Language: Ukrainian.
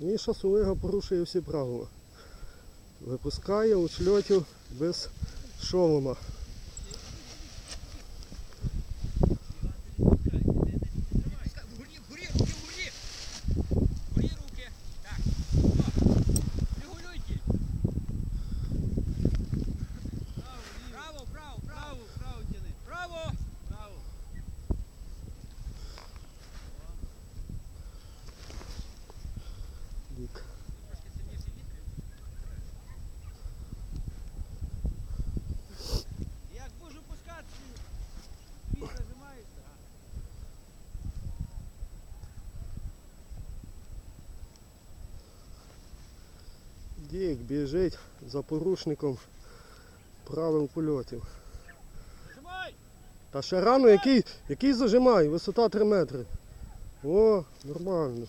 Міша Сулига порушує всі правила. Випускає у шльотів без шолома. Вітри. Як можу пускатися, він зажимається. Дік біжить за порушником правил польотів. Та ще рано, який, який зажимай, висота 3 метри. О, нормально.